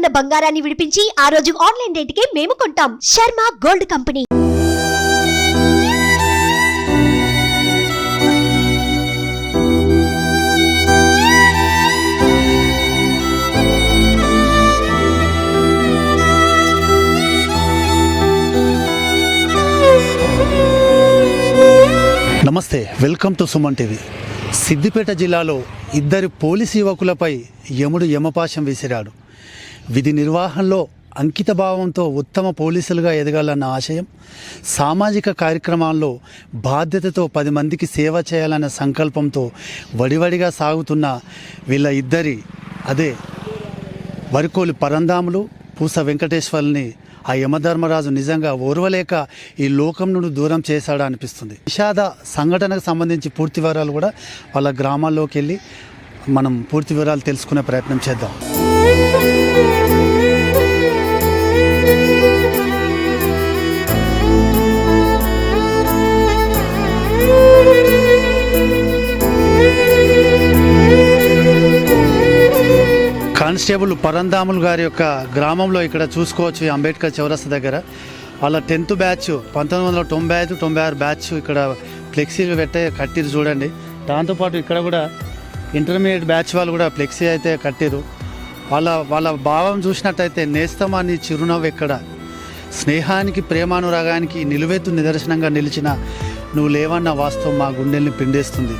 ఉన్న బంగారాన్ని విడిపించి ఆ రోజు ఆన్లైన్ రేటుకే మేము కొంటాం. Sharma gold company. నమస్తే welcome to Suman TV. Siddipet జిల్లాలో ఇద్దరు పోలీసు యువకులపై యముడు యమపాశం విసిరాడు. విధి నిర్వహణలో అంకితభావంతో ఉత్తమ పోలీసులుగా ఎదగాలన్న ఆశయం సామాజిక కార్యక్రమాల్లో బాధ్యతతో పది మందికి సేవ చేయాలన్న సంకల్పంతో వడివడిగా సాగుతున్న వీళ్ళ ఇద్దరి అదే వరికోలి పరంధాములు పూస వెంకటేశ్వర్ని ఆ యమధర్మరాజు నిజంగా ఓర్వలేక ఈ లోకం నుండి దూరం చేశాడా అనిపిస్తుంది. విషాద సంఘటనకు సంబంధించి పూర్తి వివరాలు కూడా వాళ్ళ గ్రామాల్లోకి వెళ్ళి మనం పూర్తి వివరాలు తెలుసుకునే ప్రయత్నం చేద్దాం. కానిస్టేబుల్ పరంధాములు గారి యొక్క గ్రామంలో ఇక్కడ చూసుకోవచ్చు అంబేద్కర్ చౌరస్తా దగ్గర. వాళ్ళ టెన్త్ బ్యాచ్ పంతొమ్మిది వందల తొంభై ఐదు తొంభై ఆరు బ్యాచ్ ఇక్కడ ఫ్లెక్సీలు పెట్టే కట్టిరు చూడండి. దాంతోపాటు ఇక్కడ కూడా ఇంటర్మీడియట్ బ్యాచ్ వాళ్ళు కూడా ఫ్లెక్సీ అయితే కట్టిరు వాళ్ళ వాళ్ళ భావం చూసినట్టయితే నేస్తమాని చిరునవ్వు ఎక్కడ? స్నేహానికి ప్రేమానురాగానికి నిలువెత్తు నిదర్శనంగా నిలిచిన నువ్వు లేవన్న వాస్తవం మా గుండెల్ని పిండేస్తుంది.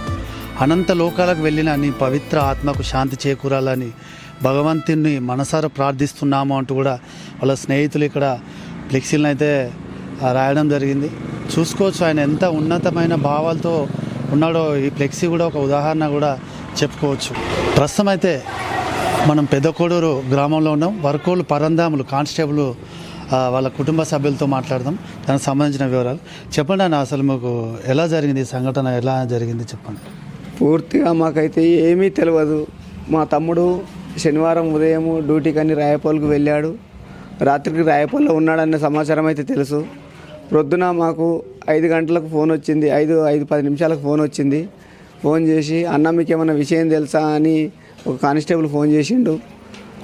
అనంత లోకాలకు వెళ్ళిన నీ పవిత్ర ఆత్మకు శాంతి చేకూరాలని భగవంతుని మనసారా ప్రార్థిస్తున్నాము అంటూ కూడా వాళ్ళ స్నేహితులు ఇక్కడ ఫ్లెక్సీలను అయితే రాయడం జరిగింది. చూసుకోవచ్చు ఆయన ఎంత ఉన్నతమైన భావాలతో ఉన్నాడో ఈ ఫ్లెక్సీ కూడా ఒక ఉదాహరణ కూడా చెప్పుకోవచ్చు. ప్రస్తుతం అయితే మనం పెద్దకోడూరు గ్రామంలో ఉన్నాం. వర్కోలు పరందాములు కానిస్టేబుల్ వాళ్ళ కుటుంబ సభ్యులతో మాట్లాడదాం. దానికి సంబంధించిన వివరాలు చెప్పండి అన్న అసలు మీకు ఎలా జరిగింది ఈ సంఘటన ఎలా జరిగింది చెప్పండి. పూర్తిగా మాకైతే ఏమీ తెలియదు మా తమ్ముడు శనివారం ఉదయం డ్యూటీకి అని రాయపోల్కి వెళ్ళాడు. రాత్రికి రాయపోల్లో ఉన్నాడన్న సమాచారం అయితే తెలుసు. ప్రొద్దున మాకు ఐదు గంటలకు ఫోన్ వచ్చింది. ఐదు ఐదు పది నిమిషాలకు ఫోన్ వచ్చింది. ఫోన్ చేసి అన్న మీకు ఏమైనా విషయం తెలుసా? అని ఒక కానిస్టేబుల్ ఫోన్ చేసిండు.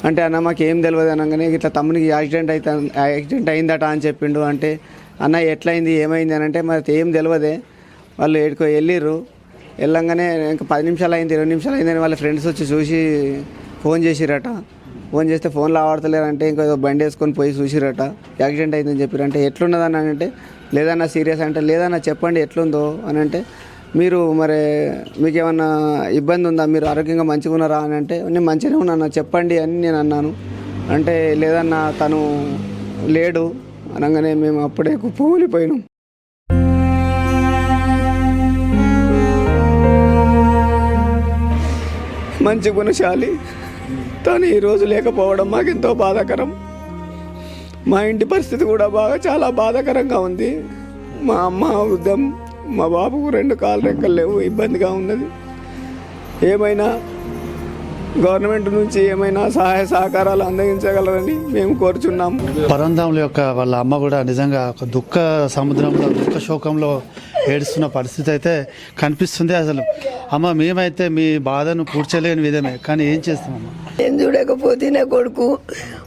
అంటే అన్న మాకు ఏం తెలియదు అనగానే ఇట్లా తమ్మునికి యాక్సిడెంట్ అయితే యాక్సిడెంట్ అయిందట అని చెప్పిండు. అంటే అన్న ఎట్లయింది? ఏమైంది? అని అంటే మరి ఏం తెలియదే వాళ్ళు ఏడుకో వెళ్ళిర్రు. వెళ్ళంగానే ఇంకా పది నిమిషాలు అయింది ఇరవై నిమిషాలు అయిందని వాళ్ళ ఫ్రెండ్స్ వచ్చి చూసి ఫోన్ చేసిరట. ఫోన్ చేస్తే ఫోన్లో ఆడతలేరంటే ఇంకా ఏదో బండి వేసుకొని పోయి చూసిరట. యాక్సిడెంట్ అయిందని చెప్పారంటే ఎట్లున్నదని అని అంటే లేదన్నా సీరియస్ అంటే లేదన్నా చెప్పండి ఎట్లుందో అని అంటే మీరు మరి మీకు ఏమన్నా ఇబ్బంది ఉందా? మీరు ఆరోగ్యంగా మంచిగా ఉన్నారా? అని అంటే నేను మంచిగానే ఉన్నాను చెప్పండి అని నేను అన్నాను. అంటే లేదన్నా తను లేడు అనగానే మేము అప్పుడే కుప్పలిపోయినాం మంచిగా ఉన్న చాలి తను ఈరోజు లేకపోవడం మాకెంతో బాధాకరం. మా ఇంటి పరిస్థితి కూడా బాగా చాలా బాధాకరంగా ఉంది. మా అమ్మ వృద్ధం మా బాబుకు రెండు కాలు రెక్కలు లేవు ఇబ్బందిగా ఉన్నది. ఏమైనా గవర్నమెంట్ నుంచి ఏమైనా సహాయ సహకారాలు అందించగలరని మేము కోరుచున్నాము పరంధాముల యొక్క వాళ్ళ అమ్మ కూడా నిజంగా ఒక దుఃఖ సముద్రంలో దుఃఖ శోకంలో ఏడుస్తున్న పరిస్థితి అయితే కనిపిస్తుంది అసలు. అమ్మ మేమైతే మీ బాధను పూడ్చలేని విధమే కానీ ఏం చేస్తామమ్మా? నేను చూడకపోతే నా కొడుకు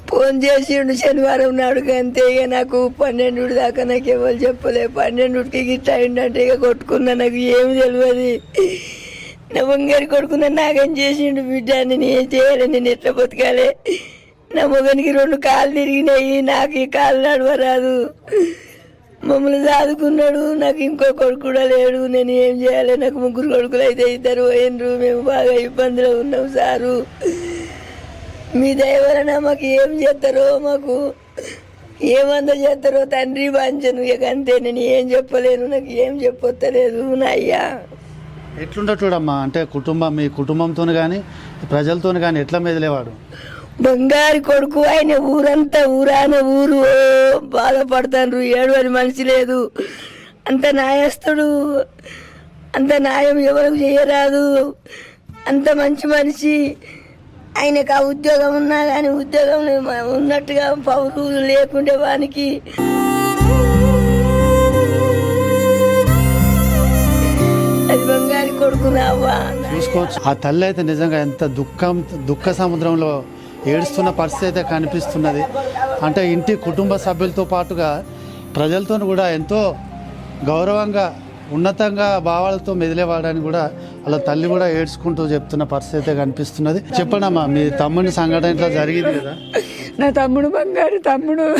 ఫోన్ చేసిండు శనివారం నాడు అంతే ఇక నాకు పన్నెండు దాకా నాకు ఎవరు చెప్పలే. పన్నెండుకి గిట్ట అయిందంటే ఇక కొట్టుకున్నా నాకు ఏమి తెలియదు. నా బంగారు కొడుకు నాకేం నాగం చేసిండు బిడ్డ నేను ఏం చేయాలి నేను ఎట్లా బతకాలి. నా మొగనికి రెండు కాళ్ళు తిరిగినాయి నాకు ఈ కాళ్ళు నడవరాదు. మమ్మల్ని సాదుకున్నాడు. నాకు ఇంకో కొడుకు కూడా లేడు. నేను ఏం చేయాలి? నాకు ముగ్గురు కొడుకులు అయితే ఇద్దరు పోయినరు. మేము బాగా ఇబ్బందిలో ఉన్నాం సారు. మీ దయవలన మాకు ఏం చేస్తారో మాకు ఏమంద చేస్తారో తండ్రి బాంచను. ఇక అంతే. నేను ఏం చెప్పలేను. నాకు ఏం చెప్పొత్తలేదు నా అయ్యా ఎట్లుండటోడమ్మా అంటే కుటుంబం మీ కుటుంబంతో కానీ ప్రజలతో కానీ ఎట్లా మెదిలేవాడు? బంగారు కొడుకు ఆయన ఊరంతా ఊరాన ఊరు. బాధపడతాను బాధపడతాండ్రు ఏడవని మనిషి లేదు. అంత న్యాయస్తుడు అంత న్యాయం ఎవరికి చేయరాదు. అంత మంచి మనిషి. ఆయనకు ఆ ఉద్యోగం ఉన్నా కానీ ఉద్యోగం ఉన్నట్టుగా పౌరులు లేకుండే వానికి. అది చూసుకోవచ్చు. ఆ తల్లి అయితే నిజంగా ఎంత దుఃఖం దుఃఖ సముద్రంలో ఏడుస్తున్న పరిస్థితి అయితే కనిపిస్తున్నది. అంటే ఇంటి కుటుంబ సభ్యులతో పాటుగా ప్రజలతో కూడా ఎంతో గౌరవంగా ఉన్నతంగా భావాలతో మెదిలేవాడని కూడా వాళ్ళ తల్లి కూడా ఏడ్చుకుంటూ చెప్తున్న పరిస్థితి అయితే కనిపిస్తున్నది. చెప్పండమ్మా మీ తమ్ముని సంఘటన ఇట్లా జరిగింది కదా? నా తమ్ముడు బంగారు తమ్ముడు.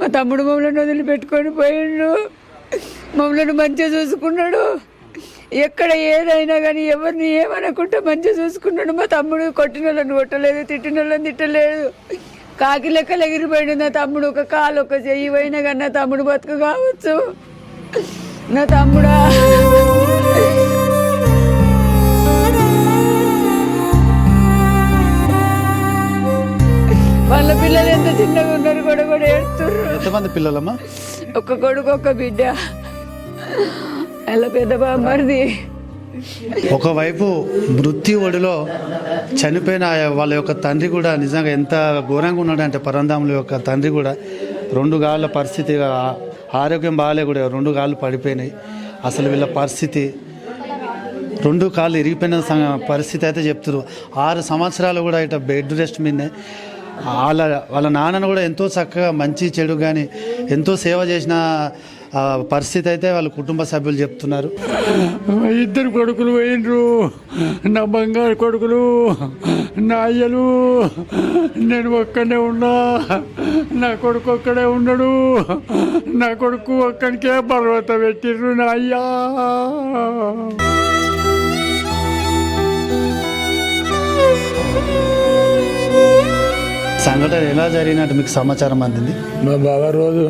మా తమ్ముడు మమ్మల్ని వదిలిపెట్టుకొని పోయిండు. మమ్మల్ని మంచిగా చూసుకున్నాడు. ఎక్కడ ఏదైనా కానీ ఎవరిని ఏమనకుండా మంచిగా చూసుకున్నాడు. మా తమ్ముడు కొట్టిన వాళ్ళని కొట్టలేదు తిట్టిన వాళ్ళని తిట్టలేదు. కాకి లెక్కలు ఎగిరిపోయాడు. నా తమ్ముడు ఒక కాలు ఒక చెయ్యి పోయినా కానీ నా తమ్ముడు బతుకు కావచ్చు. నా తమ్ముడా. వాళ్ళ పిల్లలు ఎంత చిన్నగా ఉన్నారు కూడా కూడా ఏడుతుర్రు ఎంతమంది పిల్లలమ్మా? ఒక కొడుకు ఒక బిడ్డ. ఎలా పెద్ద బామ్మరిది. ఒకవైపు మృత్యు ఒడిలో చనిపోయిన వాళ్ళ యొక్క తండ్రి కూడా నిజంగా ఎంత ఘోరంగా ఉన్నాడంటే పరంధాముల యొక్క తండ్రి కూడా రెండు గాళ్ళ పరిస్థితి ఆరోగ్యం బాగాలే కూడా రెండు కాళ్ళు పడిపోయినాయి. అసలు వీళ్ళ పరిస్థితి రెండు కాళ్ళు ఇరిగిపోయిన పరిస్థితి అయితే చెప్తున్నారు ఆరు సంవత్సరాలు కూడా ఇట బెడ్ రెస్ట్ మీదనే. వాళ్ళ వాళ్ళ నాన్నను కూడా ఎంతో చక్కగా మంచి చెడు కానీ ఎంతో సేవ చేసిన పరిస్థితి అయితే వాళ్ళ కుటుంబ సభ్యులు చెప్తున్నారు. ఇద్దరు కొడుకులు పోయినరు. నా బంగారు కొడుకులు నా అయ్యలు. నేను ఒక్కనే ఉన్నా. నా కొడుకు ఒక్కడే ఉన్నాడు నా కొడుకు ఒక్కడికే పర్వత పెట్టిర్రు నా అయ్యా. సంఘటన ఎలా జరిగినట్టు మీకు సమాచారం అందింది? మా బావ రోజు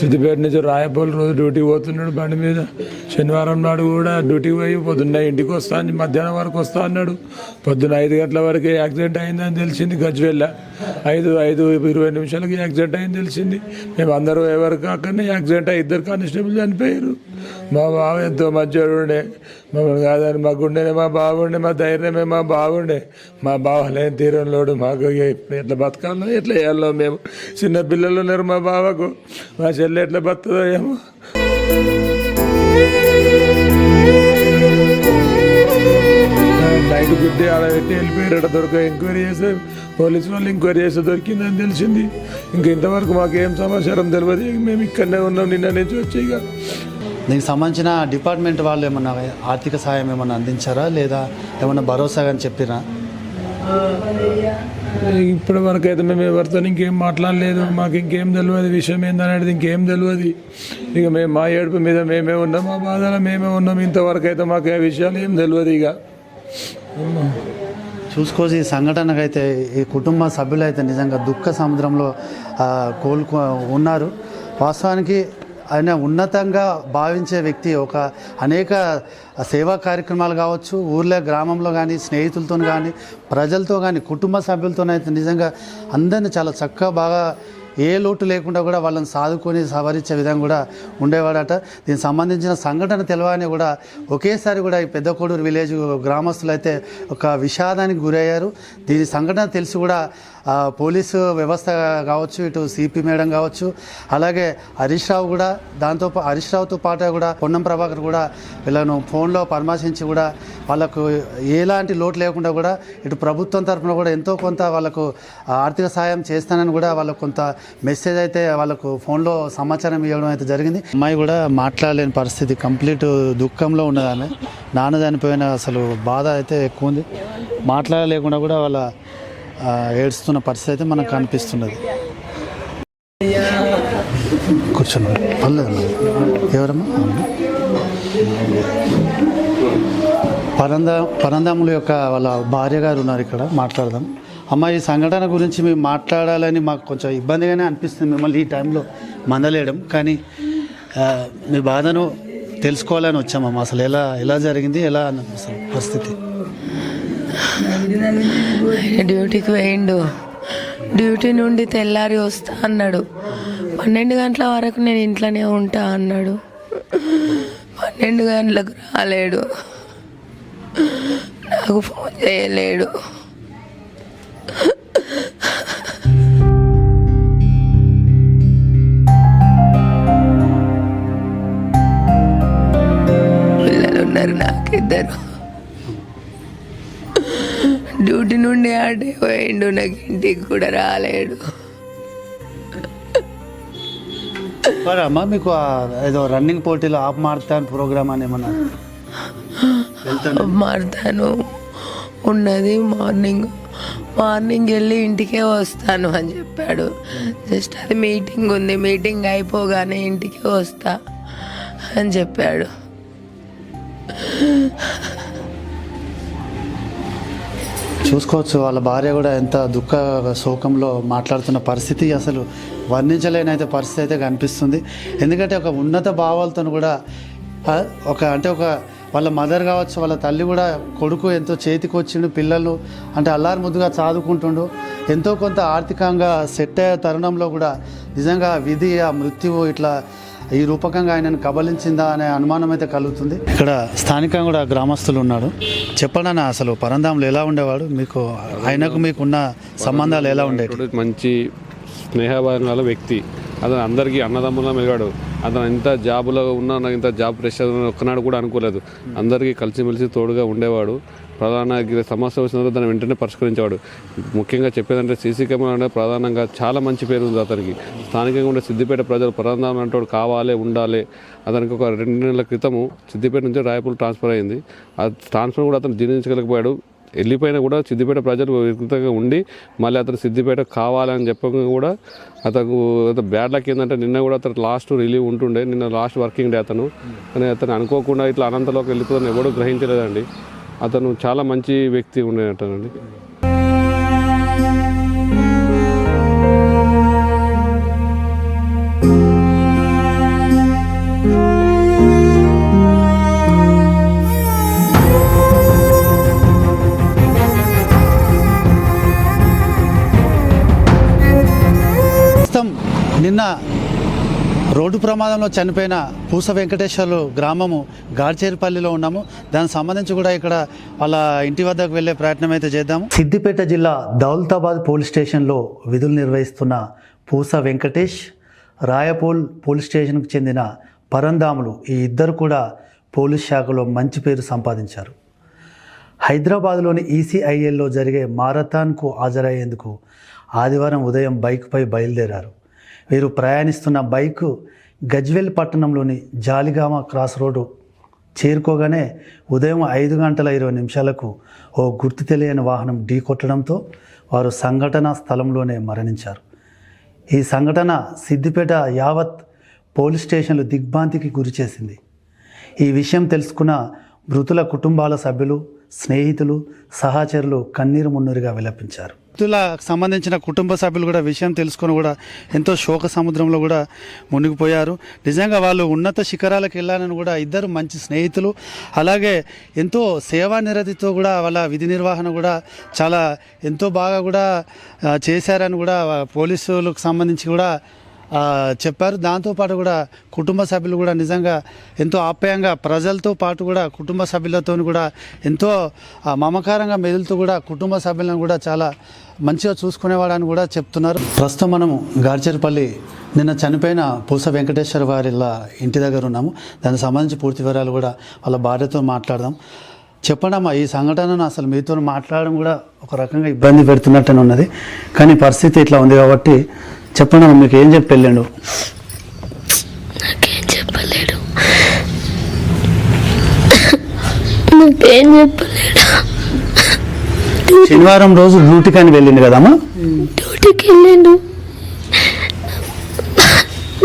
సిద్దిపేట నుంచి రాయపల్లి రోజు డ్యూటీ పోతున్నాడు బండి మీద. శనివారం నాడు కూడా డ్యూటీ పోయి పొద్దున్న ఇంటికి వస్తా అని మధ్యాహ్నం వరకు వస్తా అన్నాడు. పొద్దున్న ఐదు గంటల వరకు యాక్సిడెంట్ అయిందని తెలిసింది గజ్వెల్ల. ఐదు ఐదు ఇరవై నిమిషాలకి యాక్సిడెంట్ అయింది తెలిసింది. మేము అందరూ ఎవరికి అక్కడనే యాక్సిడెంట్ అయ్యి ఇద్దరు కానిస్టేబుల్ చనిపోయారు. మా బావ ఎంతో మంచివాడు ఉండే మమ్మల్ని కాదని మా గుండెనే మా బాగుండే మా ధైర్యమే మా బాగుండే మా బావ లేని తీరంలోడు మాకు ఎట్లా బతకాలో ఎట్లా వేయాలో మేము. చిన్న పిల్లలు ఉన్నారు మా బావకు. మా చెల్లి ఎట్లా బతుందో ఏమో. నైట్ గుడ్డి అలా పెట్టి వెళ్ళిపోయారట దొరక ఎంక్వైరీ చేస్తే పోలీసు వాళ్ళు ఎంక్వైరీ చేస్తే దొరికిందని తెలిసింది. ఇంక ఇంతవరకు మాకేం సమాచారం తెలియదు మేము ఇక్కడనే ఉన్నాం. నిన్న నుంచి వచ్చి ఇక దీనికి సంబంధించిన డిపార్ట్మెంట్ వాళ్ళు ఏమన్నా ఆర్థిక సాయం ఏమన్నా అందించారా? లేదా ఏమన్నా భరోసా అని చెప్పిరా? ఇప్పటి వరకు అయితే మేము ఎవరితో ఇంకేం మాట్లాడలేదు. మాకు ఇంకేం తెలియదు. విషయం ఏందనేది ఇంకేం తెలియదు. ఇక మేము మా ఏడుపు మీద మేమే ఉన్నాం. మా బాధలో మేమే ఉన్నాం. ఇంతవరకు అయితే మాకు ఏ విషయాలు ఏం తెలియదు ఇక. చూసుకోవచ్చు ఈ సంఘటనకు అయితే ఈ కుటుంబ సభ్యులు అయితే నిజంగా దుఃఖ సముద్రంలో కోలుకో ఉన్నారు. వాస్తవానికి ఆయన ఉన్నతంగా భావించే వ్యక్తి ఒక అనేక సేవా కార్యక్రమాలు కావచ్చు ఊర్లో గ్రామంలో కానీ స్నేహితులతో కానీ ప్రజలతో కానీ కుటుంబ సభ్యులతోనైతే నిజంగా అందరిని చాలా చక్కగా బాగా ఏ లోటు లేకుండా కూడా వాళ్ళని సాదుకొని సవరించే విధంగా కూడా ఉండేవాడట. దీనికి సంబంధించిన సంఘటన తెలవని కూడా ఒకేసారి కూడా ఈ పెద్ద కోడూరు విలేజ్ గ్రామస్తులు అయితే ఒక విషాదానికి గురయ్యారు. దీని సంఘటన తెలిసి కూడా పోలీసు వ్యవస్థ కావచ్చు ఇటు సిపి మేడం కావచ్చు అలాగే హరీష్ రావు కూడా దాంతో హరీష్ రావుతో పాటు కూడా పొన్నం ప్రభాకర్ కూడా వీళ్ళను ఫోన్లో పరామర్శించి కూడా వాళ్ళకు ఎలాంటి లోటు లేకుండా కూడా ఇటు ప్రభుత్వం తరఫున కూడా ఎంతో కొంత వాళ్ళకు ఆర్థిక సాయం చేస్తానని కూడా వాళ్ళకు కొంత మెసేజ్ అయితే వాళ్ళకు ఫోన్లో సమాచారం ఇవ్వడం అయితే జరిగింది. అమ్మాయి కూడా మాట్లాడలేని పరిస్థితి కంప్లీట్ దుఃఖంలో ఉన్నదాన్ని నాన్న చనిపోయిన అసలు బాధ అయితే ఎక్కువ ఉంది. మాట్లాడలేకుండా కూడా వాళ్ళ ఏడుస్తున్న పరిస్థితి అయితే మనకు కనిపిస్తున్నది. కూర్చున్నాం పర్లేదు ఎవరమ్మా? పరంద పరందాముల యొక్క వాళ్ళ భార్య గారు ఉన్నారు ఇక్కడ మాట్లాడదాం. అమ్మ ఈ సంఘటన గురించి మేము మాట్లాడాలని మాకు కొంచెం ఇబ్బందిగానే అనిపిస్తుంది మిమ్మల్ని ఈ టైంలో మందలేయడం. కానీ మీ బాధను తెలుసుకోవాలని వచ్చామమ్మ. అసలు ఎలా ఎలా జరిగింది ఎలా అసలు పరిస్థితి? డ్యూటీకి వేయండు డ్యూటీ నుండి తెల్లారి వస్తా అన్నాడు. పన్నెండు గంటల వరకు నేను ఇంట్లోనే ఉంటా అన్నాడు. పన్నెండు గంటలకు రాలేడు. నాకు ఫోన్ చేయలేడు. పిల్లలు ఉన్నారు నాకిద్దరు. డ్యూటీ నుండి ఆడే పోయిండు నాకు ఇంటికి కూడా రాలేడు. మరి అమ్మ మీకు ఆ ఏదో రన్నింగ్ పోటీలో ఆప్ మారుతాను ప్రోగ్రామ్ అని ఏమన్నా వెళ్తాను. మారుతాను. ఉన్నది మార్నింగ్. మార్నింగ్ వెళ్ళి ఇంటికే వస్తాను అని చెప్పాడు. జస్ట్ అది మీటింగ్ ఉంది మీటింగ్ అయిపోగానే ఇంటికే వస్తా అని చెప్పాడు. చూసుకోవచ్చు. వాళ్ళ భార్య కూడా ఎంత దుఃఖ శోకంలో మాట్లాడుతున్న పరిస్థితి అసలు వర్ణించలేనైతే పరిస్థితి అయితే కనిపిస్తుంది. ఎందుకంటే ఒక ఉన్నత భావాలతో కూడా ఒక అంటే ఒక వాళ్ళ మదర్ కావచ్చు వాళ్ళ తల్లి కూడా కొడుకు ఎంతో చేతికి వచ్చిండు పిల్లలు అంటే అల్లారు ముద్దుగా చదువుకుంటుండు ఎంతో కొంత ఆర్థికంగా సెట్ అయ్యే తరుణంలో కూడా నిజంగా విధి ఆ మృత్యువు ఇట్లా ఈ రూపకంగా ఆయనను కబలించిందా అనే అనుమానం అయితే కలుగుతుంది. ఇక్కడ స్థానికంగా కూడా గ్రామస్తులు ఉన్నాడు చెప్పండి అసలు పరంధాములు ఎలా ఉండేవాడు? మీకు ఆయనకు మీకున్న సంబంధాలు ఎలా ఉండేవి మంచి స్నేహభావాల వ్యక్తి. అతను అందరికీ అన్నదమ్ములా మెలిగాడు. అతను ఇంత జాబులో ఉన్నా నాకు ఇంత జాబ్ ప్రెషర్ ఒక్కనాడు కూడా అనుకోలేదు. అందరికీ కలిసిమెలిసి తోడుగా ఉండేవాడు. ప్రధాన సమస్య వచ్చినప్పుడు దాన్ని వెంటనే పరిష్కరించేవాడు. ముఖ్యంగా చెప్పేదంటే సీసీ కెమెరా అనేది ప్రధానంగా చాలా మంచి పేరు ఉంది అతనికి. స్థానికంగా ఉండే సిద్దిపేట ప్రజలు ప్రధాన అంటూ కావాలి ఉండాలి అతనికి ఒక రెండు నెలల క్రితము సిద్దిపేట నుంచి రాయపూర్ ట్రాన్స్ఫర్ అయింది. ఆ ట్రాన్స్ఫర్ కూడా అతను జీర్ణించగలిగిపోయాడు. వెళ్ళిపోయినా కూడా సిద్దిపేట ప్రజలు వికృతంగా ఉండి మళ్ళీ అతను సిద్దిపేట కావాలని చెప్పక కూడా అతను అతను బ్యాడ్ లక్ ఏంటంటే నిన్న కూడా అతను లాస్ట్ రిలీవ్ ఉంటుండే. నిన్న లాస్ట్ వర్కింగ్ డే అతను. కానీ అతను అనుకోకుండా ఇట్లా అనంతలోకి వెళ్ళిపోతాను ఎవడూ గ్రహించలేదండి. అతను చాలా మంచి వ్యక్తి ఉండేటండి. రోడ్డు ప్రమాదంలో చనిపోయిన పూస వెంకటేశ్వర్లు గ్రామము గాడ్చేరిపల్లిలో ఉన్నాము. దానికి సంబంధించి కూడా ఇక్కడ వాళ్ళ ఇంటి వద్దకు వెళ్ళే ప్రయత్నం అయితే చేద్దాము. సిద్దిపేట జిల్లా దౌలతాబాద్ పోలీస్ స్టేషన్లో విధులు నిర్వహిస్తున్న పూస వెంకటేష్ రాయపూల్ పోలీస్ స్టేషన్కు చెందిన పరంధాములు ఈ ఇద్దరు కూడా పోలీస్ శాఖలో మంచి పేరు సంపాదించారు. హైదరాబాద్లోని ఈసీఐఎల్లో జరిగే మారథాన్కు హాజరయ్యేందుకు ఆదివారం ఉదయం బైక్పై బయలుదేరారు. వీరు ప్రయాణిస్తున్న బైకు గజ్వెల్ పట్టణంలోని జాలిగామ క్రాస్ రోడ్డు చేరుకోగానే ఉదయం ఐదు గంటల ఇరవై నిమిషాలకు ఓ గుర్తు తెలియని వాహనం ఢీకొట్టడంతో వారు సంఘటనా స్థలంలోనే మరణించారు. ఈ సంఘటన సిద్దిపేట యావత్ పోలీస్ స్టేషన్లు దిగ్భ్రాంతికి గురిచేసింది ఈ విషయం తెలుసుకున్న మృతుల కుటుంబాల సభ్యులు స్నేహితులు సహచరులు కన్నీరు మున్నీరుగా విలపించారు. మృతులకు సంబంధించిన కుటుంబ సభ్యులు కూడా విషయం తెలుసుకొని కూడా ఎంతో శోక సముద్రంలో కూడా మునిగిపోయారు. నిజంగా వాళ్ళు ఉన్నత శిఖరాలకు వెళ్ళాలని కూడా ఇద్దరు మంచి స్నేహితులు అలాగే ఎంతో సేవా నిరతితో కూడా వాళ్ళ విధి నిర్వహణ కూడా చాలా ఎంతో బాగా కూడా చేశారని కూడా పోలీసులకు సంబంధించి కూడా చెప్పారు. దాంతోపాటు కూడా కుటుంబ సభ్యులు కూడా నిజంగా ఎంతో ఆప్యాయంగా ప్రజలతో పాటు కూడా కుటుంబ సభ్యులతో కూడా ఎంతో మమకారంగా మెదులుతూ కూడా కుటుంబ సభ్యులను కూడా చాలా మంచిగా చూసుకునేవాడని కూడా చెప్తున్నారు. ప్రస్తుతం మనము గార్చర్పల్లి నిన్న చనిపోయిన పూస వెంకటేశ్వర వారి ఇంటి దగ్గర ఉన్నాము. దానికి సంబంధించి పూర్తి వివరాలు కూడా వాళ్ళ భార్యతో మాట్లాడదాం. చెప్పండి అమ్మా ఈ సంఘటనను అసలు మీతో మాట్లాడడం కూడా ఒక రకంగా ఇబ్బంది పెడుతున్నట్టునే ఉన్నది. కానీ పరిస్థితి ఇట్లా ఉంది కాబట్టి చెప్పండి అమ్మా మీకు ఏం చెప్పి వెళ్ళండు? నాకేం చెప్పలేడు. నాకేం చెప్పలేడు? శనివారం రోజు డ్యూటీకి అని వెళ్ళింది కదమ్మా? డ్యూటీకి వెళ్ళిండు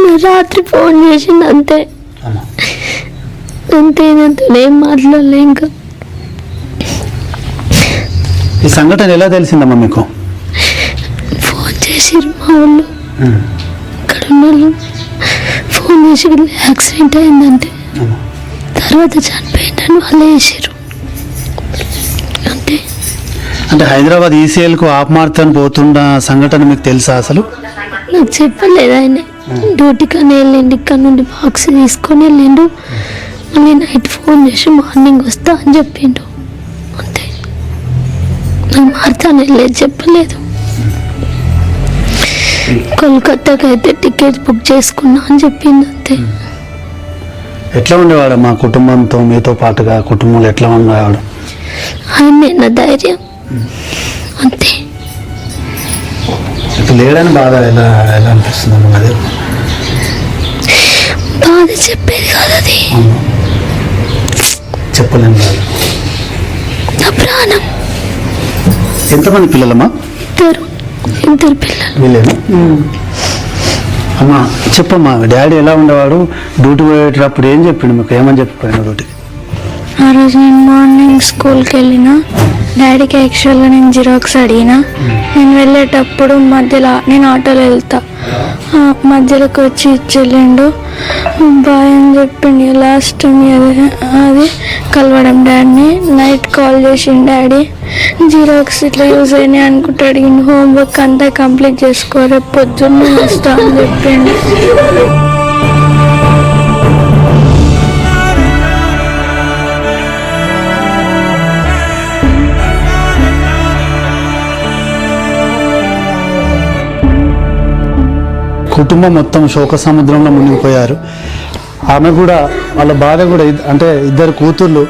నా రాత్రి ఫోన్ చేసిండు అంతే. అంతే నాతో ఏం మాట్లాడలే ఇంకా. ఈ సంఘటన ఎలా తెలిసిందమ్మా మీకు? ఫోన్ చేసిర్రు మా వాళ్ళు. ఇక్కడ ఉన్న ఫోన్ చేసి "ఇట్లా యాక్సిడెంట్ అయిందంటే తర్వాత చనిపోయిందని వాళ్ళే చేసిర్రు. అంతే. అంటే హైదరాబాద్ ఈసీఎల్కు ఆపమార్తని పోతున్న సంఘటన మీకు తెలుసా అసలు? నాకు చెప్పలేదు ఆయన. డ్యూటీకి అని వెళ్ళిండు ఇక్కడ నుండి బాక్స్ తీసుకొని వెళ్ళిండు. మళ్ళీ నైట్ ఫోన్ చేసి మార్నింగ్ వస్తా అని చెప్పిండు. నాకు మారుతాను వెళ్ళేది చెప్పలేదు. కోల్కతాకి అయితే టికెట్ బుక్ చేసుకున్నా అని చెప్పింది అంతే. ఎట్లా ఉండేవాడు మా కుటుంబంతో మీతో పాటుగా కుటుంబంలో ఎట్లా ఉండేవాడు? ఆయన నా ధైర్యం. అంతే. లేడని బాధ ఎలా ఎలా అనిపిస్తుంది అదే? బాధ చెప్పేది కాదు అది. చెప్పలేను నా ప్రాణం. ఎంతమంది పిల్లలమ్మా? ఇద్దరు. ఇద్దరు పిల్లలు. వీళ్ళేనా? అమ్మా చెప్పమ్మా డాడీ ఎలా ఉండేవాడు? డ్యూటీ పోయేటప్పుడు ఏం చెప్పిండు మీకు? ఏమని చెప్పిపోయాను డ్యూటీ ఆ రోజు నేను మార్నింగ్ స్కూల్కి వెళ్ళిన డాడీకి యాక్చువల్గా నేను జిరాక్స్ అడిగిన. నేను వెళ్ళేటప్పుడు మధ్యలో నేను ఆటోలో వెళ్తా. మధ్యలోకి వచ్చి ఇచ్చెళ్ళిండు బాయ్ అని చెప్పిండు? లాస్ట్ టైం అది అది కలవడం డాడీని. నైట్ కాల్ చేసిండు డాడీ. జిరాక్స్ ఇట్లా యూజ్ అయినాయి అనుకుంటూ అడిగిండు హోంవర్క్ అంతా కంప్లీట్ చేసుకో రేపు పొద్దున్న వస్తా అని చెప్పిండు. కుటుంబం మొత్తం శోక సముద్రంలో మునిగిపోయారు. ఆమె కూడా వాళ్ళ బాధ కూడా అంటే ఇద్దరు కూతుర్లు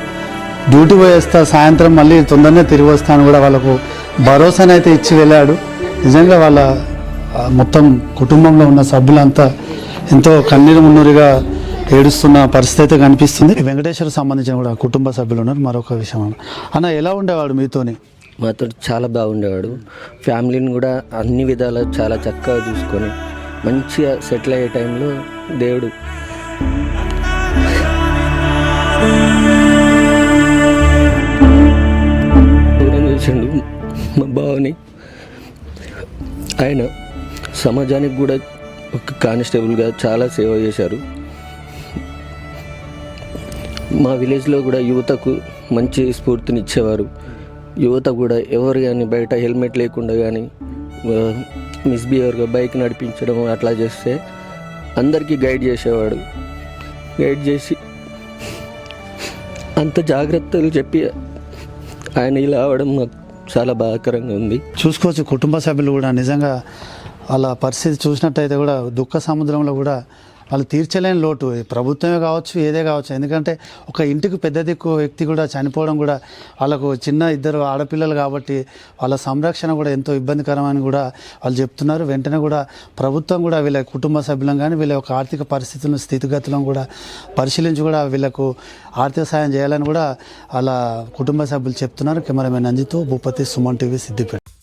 డ్యూటీ పోయేస్తా సాయంత్రం మళ్ళీ తొందరనే తిరిగి వస్తాను కూడా వాళ్ళకు భరోసానైతే ఇచ్చి వెళ్ళాడు. నిజంగా వాళ్ళ మొత్తం కుటుంబంలో ఉన్న సభ్యులంతా ఎంతో కన్నీరు మున్నూరుగా ఏడుస్తున్న పరిస్థితి అయితే కనిపిస్తుంది. వెంకటేశ్వర సంబంధించిన కూడా కుటుంబ సభ్యులు ఉన్నారు. మరొక విషయం అన్న. అన్న ఎలా ఉండేవాడు మీతోని? మాతో చాలా బాగుండేవాడు. ఫ్యామిలీని కూడా అన్ని విధాలా చాలా చక్కగా చూసుకొని మంచిగా సెటిల్ అయ్యే టైంలో దేవుడు దూరం చేసిండు మా బావని ఆయన సమాజానికి కూడా ఒక కానిస్టేబుల్గా చాలా సేవ చేశారు. మా విలేజ్లో కూడా యువతకు మంచి స్ఫూర్తినిచ్చేవారు. యువత కూడా ఎవరు కానీ బయట హెల్మెట్ లేకుండా కానీ మిస్బిహేవర్గా బైక్ నడిపించడం అట్లా చేస్తే అందరికీ గైడ్ చేసేవాడు. గైడ్ చేసి అంత జాగ్రత్తలు చెప్పి ఆయన ఇలా అవడం నాకు చాలా బాధాకరంగా ఉంది. చూసుకోవచ్చు కుటుంబ సభ్యులు కూడా నిజంగా వాళ్ళ పరిస్థితి చూసినట్టయితే కూడా దుఃఖ సముద్రంలో కూడా వాళ్ళు తీర్చలేని లోటు. ప్రభుత్వమే కావచ్చు ఏదే కావచ్చు. ఎందుకంటే ఒక ఇంటికి పెద్ద దిక్కు వ్యక్తి కూడా చనిపోవడం కూడా వాళ్ళకు చిన్న ఇద్దరు ఆడపిల్లలు కాబట్టి వాళ్ళ సంరక్షణ కూడా ఎంతో ఇబ్బందికరమని కూడా వాళ్ళు చెప్తున్నారు. వెంటనే కూడా ప్రభుత్వం కూడా వీళ్ళ కుటుంబ సభ్యులను కానీ వీళ్ళ యొక్క ఆర్థిక పరిస్థితులను స్థితిగతులను కూడా పరిశీలించి కూడా వీళ్ళకు ఆర్థిక సాయం చేయాలని కూడా వాళ్ళ కుటుంబ సభ్యులు చెప్తున్నారు. కెమెరామెన్ అంజితో భూపతి సుమన్ టీవీ సిద్దిపేట.